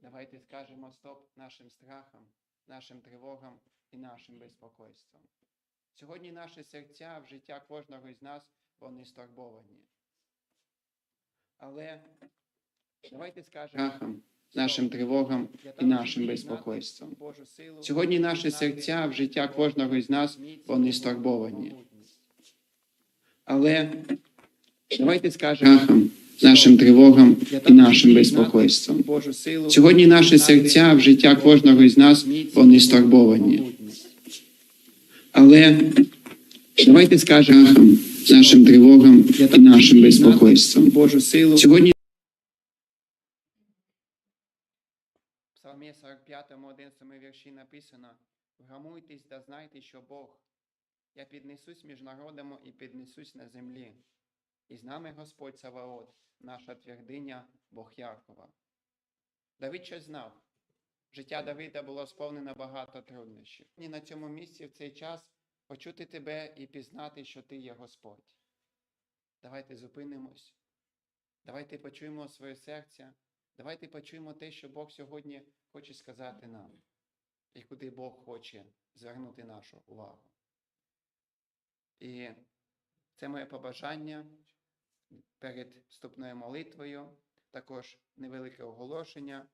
Давайте скажемо стоп нашим страхам, нашим тривогам і нашим безпокойствам. Сьогодні наші серця в життя кожного із нас вони стурбовані. Але давайте скажемо страхам, нашим тривогам і нашим безпокойствам. Сьогодні наші серця в життя кожного із нас вони стурбовані. Але давайте скажемо страхам, нашим тривогам і нашим безпокойствам. Сьогодні наші серця в життя кожного із нас вони стурбовані. Але давайте скажемо нашим тривогам і нашим безпокойствам. Сьогодні Псалмі 45, 11 вірші написано: Вгамуйтесь да знайте, що Бог. Я піднесусь між народами і піднесусь на землі. І з нами Господь Саваот, наша твердиня, Бог Якова. Давид щось знав. Життя Давида було сповнено багато труднощів. І на цьому місці в цей час почути тебе і пізнати, що ти є Господь. Давайте зупинимось. Давайте почуємо своє серце. Давайте почуємо те, що Бог сьогодні хоче сказати нам, і куди Бог хоче звернути нашу увагу. І це моє побажання перед вступною молитвою, також невелике оголошення.